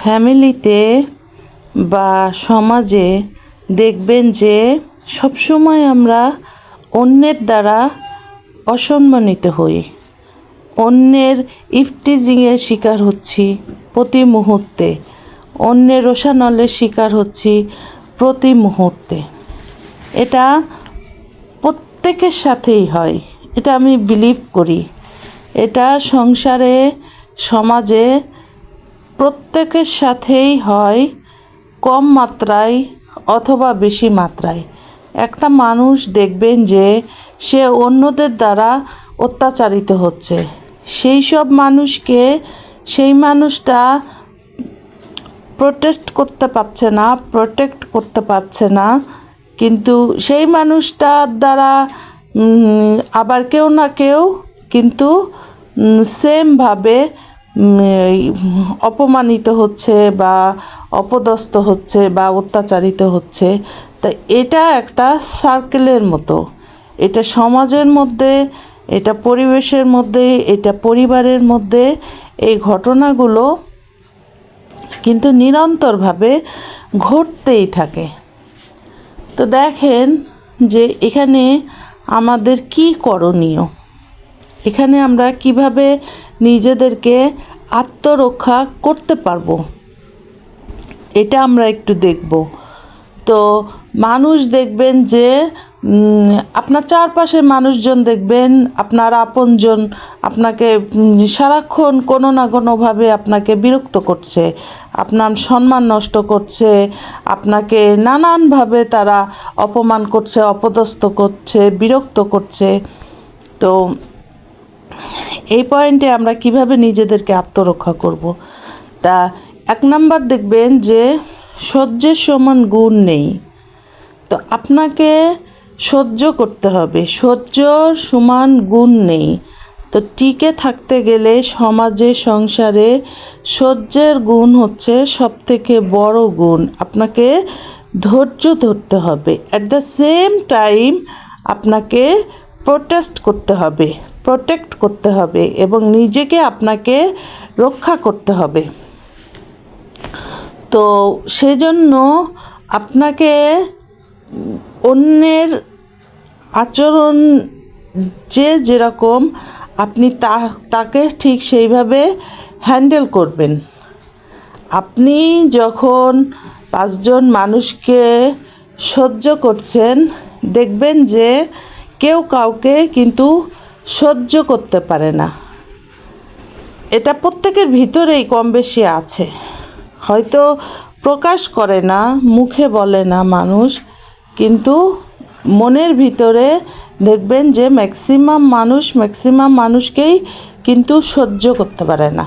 ফ্যামিলিতে বা সমাজে দেখবেন যে সবসময় আমরা অন্যের দ্বারা অসম্মানিত হই। অন্যের ইফটিজিংয়ের শিকার হচ্ছি প্রতি মুহূর্তে। অন্যের রোষানলের শিকার হচ্ছি প্রতি মুহূর্তে। এটা প্রত্যেকের সাথেই হয়, এটা আমি বিলিভ করি। এটা সংসারে, সমাজে প্রত্যেকের সাথেই হয় কম মাত্রায় অথবা বেশি মাত্রায়। একটা মানুষ দেখবেন যে সে অন্যদের দ্বারা অত্যাচারিত হচ্ছে। সেই সব মানুষকে সেই মানুষটা প্রোটেস্ট করতে পারছে না প্রোটেক্ট করতে পারছে না। কিন্তু সেই মানুষটার দ্বারা আবার কেউ না কেউ কিন্তু সেমভাবে অপমানিত হচ্ছে বা অপদস্থ হচ্ছে বা অত্যাচারিত হচ্ছে, তা এটা একটা সার্কেলের মতো। এটা সমাজের মধ্যে, এটা পরিবেশের মধ্যে, এটা পরিবারের মধ্যে এই ঘটনাগুলো কিন্তু নিরন্তরভাবে ঘটতেই থাকে। তো দেখেন যে এখানে আমাদের কি করণীয়? এখানে আমরা কীভাবে নিজেদেরকে আত্মরক্ষা করতে পারব? এটা আমরা একটু দেখব। তো মানুষ দেখবেন যে আপনার চারপাশের মানুষজন দেখবেন, আপনার আপনজন আপনাকে সারাক্ষণ কোনো না কোনোভাবে আপনাকে বিরক্ত করছে, আপনার সম্মান নষ্ট করছে, আপনাকে নানানভাবে তারা অপমান করছে, অপদস্থ করছে, বিরক্ত করছে। তো এই পয়েন্টে আমরা কীভাবে নিজেদেরকে আত্মরক্ষা করব? তা এক নাম্বার দেখবেন যে সহ্যের সমান গুণ নেই। তো আপনাকে সহ্য করতে হবে। সহ্যর সমান গুণ নেই। তো টিকে থাকতে গেলে সমাজে, সংসারে সহ্যের গুণ হচ্ছে সব থেকে বড় গুণ। আপনাকে ধৈর্য ধরতে হবে। অ্যাট দ্য সেম টাইম আপনাকে প্রোটেস্ট করতে হবে। প্রোটেক্ট করতে হবে এবং নিজেকে আপনাকে রক্ষা করতে হবে। তো সেজন্য আপনাকে অন্যের আচরণ যে যেরকম আপনি তা, তাকে ঠিক সেইভাবে হ্যান্ডেল করবেন। আপনি যখন পাঁচজন মানুষকে সহ্য করছেন, দেখবেন যে কেউ কাউকে কিন্তু সহ্য করতে পারে না। এটা প্রত্যেকের ভিতরেই কম বেশি আছে। হয়তো প্রকাশ করে না, মুখে বলে না মানুষ, কিন্তু মনের ভিতরে দেখবেন যে ম্যাক্সিমাম মানুষ ম্যাক্সিমাম মানুষকেই কিন্তু সহ্য করতে পারে না।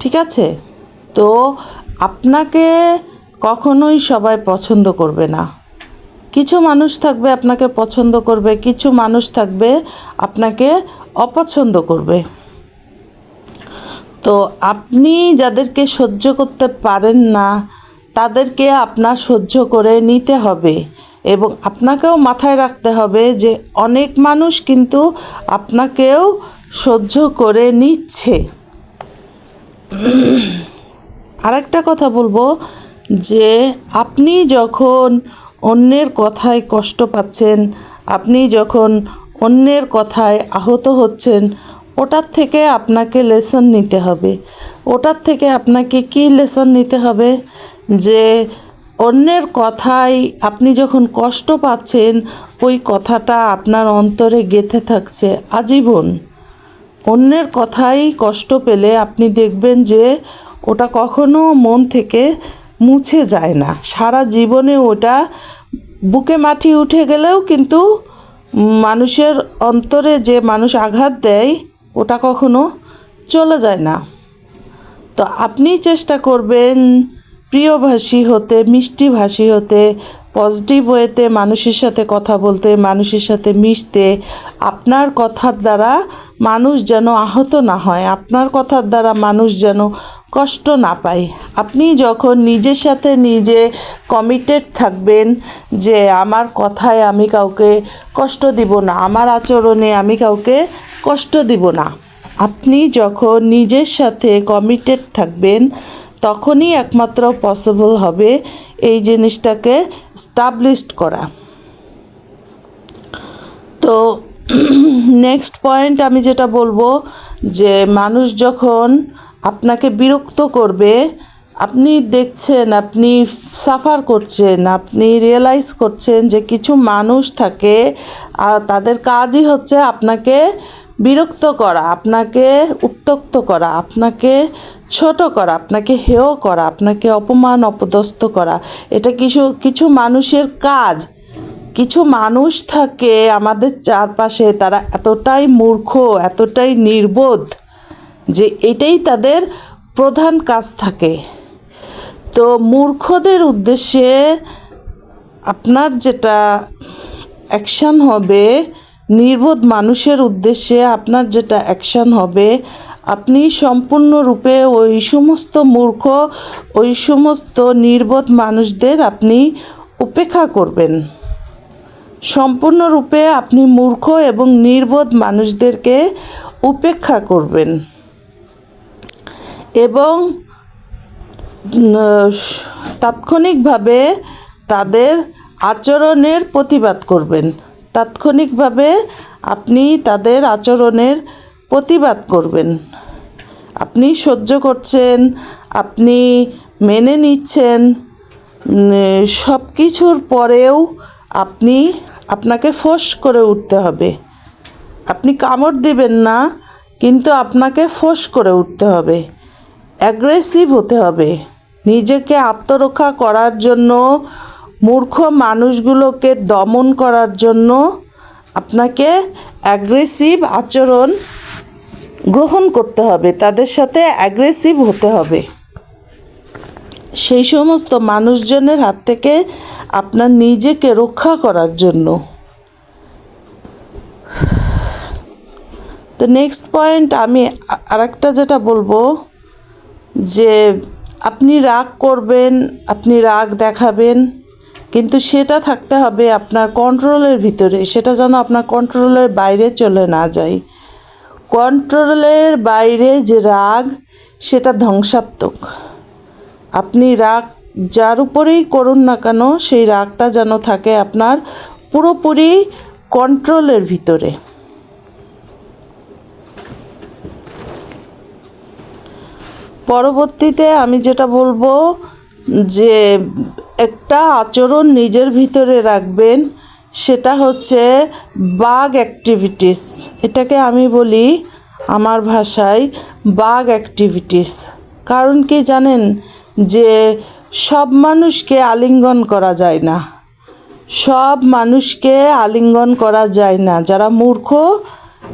ঠিক আছে? তো আপনাকে কখনোই সবাই পছন্দ করবে না। কিছু মানুষ থাকবে আপনাকে পছন্দ করবে, কিছু মানুষ থাকবে আপনাকে অপছন্দ করবে। তো আপনি যাদেরকে সহ্য করতে পারেন না, তাদেরকে আপনার সহ্য করে নিতে হবে এবং আপনাকেও মাথায় রাখতে হবে যে অনেক মানুষ কিন্তু আপনাকেও সহ্য করে নিচ্ছে। আরেকটা কথা বলব যে আপনি যখন অন্যের কথায় কষ্ট পাচ্ছেন। আপনি যখন অন্যের কথায় আহত হচ্ছেন, ওটার থেকে আপনাকে লেসন নিতে হবে। ওটার থেকে আপনাকে কি লেসন নিতে হবে? যে অন্যের কথায় আপনি যখন কষ্ট পাচ্ছেন, ওই কথাটা আপনার অন্তরে গেঁথে থাকছে আজীবন। অন্যের কথাই কষ্ট পেলে আপনি দেখবেন যে ওটা কখনো মন থেকে মুছে যায় না। সারা জীবনে ওটা বুকে মাটি উঠে গেলেও কিন্তু মানুষের অন্তরে যে মানুষ আঘাত দেয়, ওটা কখনো চলে যায় না। তো আপনি চেষ্টা করবেন প্রিয়ভাষী হতে, মিষ্টিভাষী হতে পজিটিভ ওয়েতে মানুষের সাথে কথা বলতে, মানুষের সাথে মিশতে, আপনার কথার দ্বারা মানুষ যেন আহত না হয়, আপনার কথার দ্বারা মানুষ যেন কষ্ট না পায়। আপনি যখন নিজের সাথে নিজে কমিটেড থাকবেন যে আমার কথায় আমি কাউকে কষ্ট দিব না, আমার আচরণে আমি কাউকে কষ্ট দিব না, আপনি যখন নিজের সাথে কমিটেড থাকবেন তখনই একমাত্র পসিবল হবে এই জিনিসটাকে স্টাবলিশড করা। তো নেক্সট পয়েন্ট আমি যেটা বলব যে মানুষ যখন আপনাকে বিরক্ত করবে, আপনি দেখছেন, আপনি সাফার করছেন, আপনি রিয়েলাইজ করছেন যে কিছু মানুষ থাকে, আর তাদের কাজই হচ্ছে আপনাকে বিরক্ত করা, আপনাকে উত্তক্ত করা, আপনাকে ছোট করা, আপনাকে হেয় করা, আপনাকে অপমান, অপদস্থ করা, এটা কিছু কিছু মানুষের কাজ। কিছু মানুষ থাকে আমাদের চারপাশে, তারা এতটাই মূর্খ, এতটাই নির্বোধ যে এটাই তাদের প্রধান কাজ থাকে। তো মূর্খদের উদ্দেশ্যে আপনার যেটা অ্যাকশান হবে নির্বোধ মানুষের উদ্দেশ্যে আপনার যেটা অ্যাকশান হবে, আপনি সম্পূর্ণরূপে ওই সমস্ত মূর্খ, ওই সমস্ত নির্বোধ মানুষদের আপনি উপেক্ষা করবেন। সম্পূর্ণরূপে আপনি মূর্খ এবং নির্বোধ মানুষদেরকে উপেক্ষা করবেন। এবং তাৎক্ষণিকভাবে তাদের আচরণের প্রতিবাদ করবেন। তাৎক্ষণিকভাবে আপনি তাদের আচরণের প্রতিবাদ করবেন। আপনি সহ্য করছেন, আপনি মেনে নিচ্ছেন সব কিছুর পরেও আপনি আপনাকে ফোঁস করে উঠতে হবে। আপনি কামড় দিবেন না, কিন্তু আপনাকে ফোঁস করে উঠতে হবে। অ্যাগ্রেসিভ হতে হবে। নিজেকে আত্মরক্ষা করার জন্য মূর্খ মানুষগুলোকে দমন করার জন্য আপনাকে অ্যাগ্রেসিভ আচরণ গ্রহণ করতে হবে, তাদের সাথে অ্যাগ্রেসিভ হতে হবে। সেই সমস্ত মানুষজনের হাত থেকে আপনার নিজেকে রক্ষা করার জন্য। তো নেক্সট পয়েন্ট আমি আরেকটা যেটা বলব, যে আপনি রাগ করবেন, আপনি রাগ দেখাবেন কিন্তু সেটা থাকতে হবে আপনার কন্ট্রোলের ভিতরে, সেটা যেন আপনার কন্ট্রোলের বাইরে চলে না যায়। কন্ট্রোলের বাইরে যে রাগ, সেটা ধ্বংসাত্মক। আপনি রাগ যার উপরেই করুন না কেন, সেই রাগটা যেন থাকে আপনার পুরোপুরি কন্ট্রোলের ভিতরে। পরবর্তীতে আমি যেটা বলব যে একটা আচরণ নিজের ভিতরে রাখবেন, সেটা হচ্ছে বাগ অ্যাক্টিভিটিস এটাকে আমি বলি আমার ভাষায় বাগ অ্যাক্টিভিটিস কারণ কি জানেন? যে সব মানুষকে আলিঙ্গন করা যায় না। সব মানুষকে আলিঙ্গন করা যায় না। যারা মূর্খ,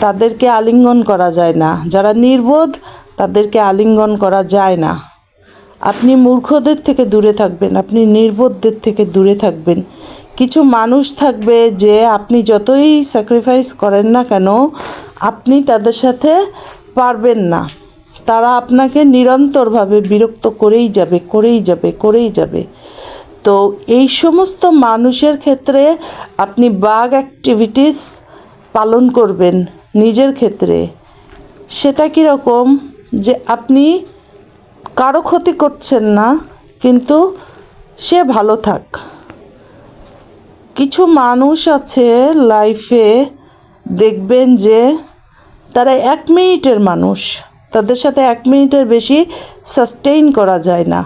তাদেরকে আলিঙ্গন করা যায় না। যারা নির্বোধ, তাদেরকে আলিঙ্গন করা যায় না। আপনি মূর্খদের থেকে দূরে থাকবেন, আপনি নির্বোধদের থেকে দূরে থাকবেন। কিছু মানুষ থাকবে যে আপনি যতই স্যাক্রিফাইস করেন না কেন, আপনি তাদের সাথে পারবেন না। তারা আপনাকে নিরন্তরভাবে বিরক্ত করেই যাবে করেই যাবে করেই যাবে। তো এই সমস্ত মানুষের ক্ষেত্রে আপনি বাগ অ্যাক্টিভিটিস পালন করবেন নিজের ক্ষেত্রে। সেটা কীরকম? যে আপনি কারও ক্ষতি করছেন না, কিন্তু সে ভালো থাক। কিছু মানুষ আছে লাইফে দেখবেন যে তারা এক মিনিটের মানুষ। তাদের সাথে এক মিনিটের বেশি সাস্টেইন করা যায় না।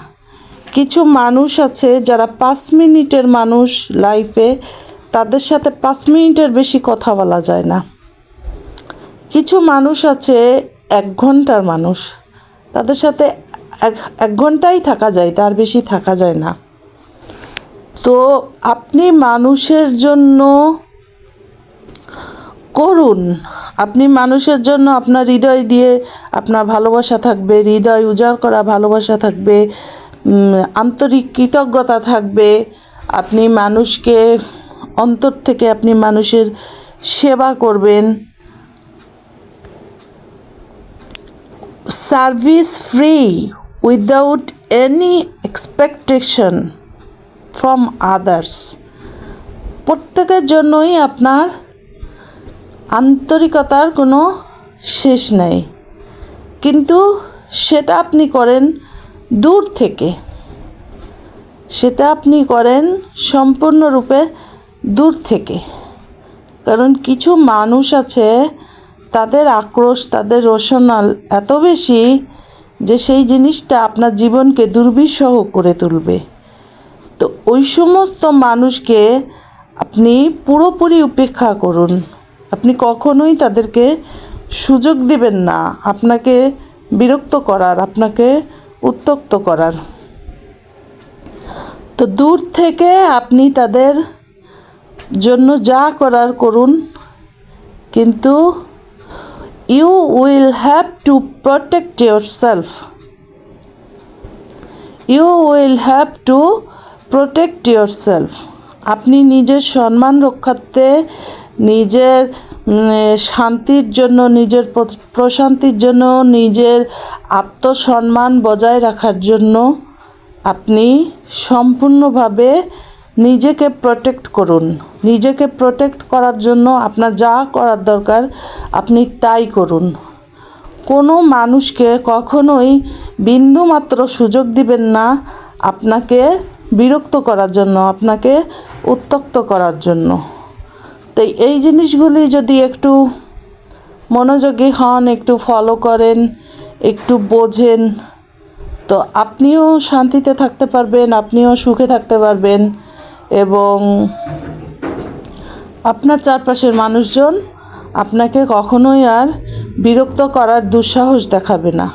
কিছু মানুষ আছে যারা পাঁচ মিনিটের মানুষ লাইফে, তাদের সাথে পাঁচ মিনিটের বেশি কথা বলা যায় না। কিছু মানুষ আছে এক ঘণ্টার মানুষ, তাদের সাথে এক এক ঘন্টাই থাকা যায়, তার বেশি থাকা যায় না। তো আপনি মানুষের জন্য করুন। আপনি মানুষের জন্য আপনার হৃদয় দিয়ে আপনার ভালোবাসা থাকবে, হৃদয় উজাড় করা ভালোবাসা থাকবে আন্তরিক কৃতজ্ঞতা থাকবে। আপনি মানুষকে অন্তর থেকে আপনি মানুষের সেবা করবেন। Service free. Without any expectation from others প্রত্যেকের জন্যই আপনার আন্তরিকতার কোনো শেষ নেই। কিন্তু সেটা আপনি করেন দূর থেকে। সেটা আপনি করেন সম্পূর্ণরূপে দূর থেকে। কারণ কিছু মানুষ আছে, তাদের আক্রোশ, তাদের রোশনাল এত বেশি যে সেই জিনিসটা আপনার জীবনকে দুর্বিষহ করে তুলবে। তো ওই সমস্ত মানুষকে আপনি পুরোপুরি উপেক্ষা করুন। আপনি কখনোই তাদেরকে সুযোগ দিবেন না। আপনাকে বিরক্ত করার, আপনাকে উত্তক্ত করার। তো দূর থেকে আপনি তাদের জন্য যা করার করুন, কিন্তু you will have to protect yourself you will have to protect আপনি নিজের সম্মান রক্ষার্থে নিজের শান্তির জন্য, নিজের প্রশান্তির জন্য, নিজের আত্মসম্মান বজায় রাখার জন্য আপনি সম্পূর্ণভাবে নিজেকে প্রোটেক্ট করুন। নিজেকে প্রোটেক্ট করার জন্য আপনার যা করার দরকার, আপনি তাই করুন। কোনো মানুষকে কখনোই বিন্দুমাত্র সুযোগ দিবেন না আপনাকে বিরক্ত করার জন্য, আপনাকে উত্তক্ত করার জন্য। তাই এই জিনিসগুলি যদি একটু মনোযোগী হন, একটু ফলো করেন, একটু বোঝেন, তো আপনিও শান্তিতে থাকতে পারবেন, আপনিও সুখে থাকতে পারবেন। এবং আপনার চারপাশের মানুষজন আপনাকে কখনোই আর বিরক্ত করার দুঃসাহস দেখাবে না।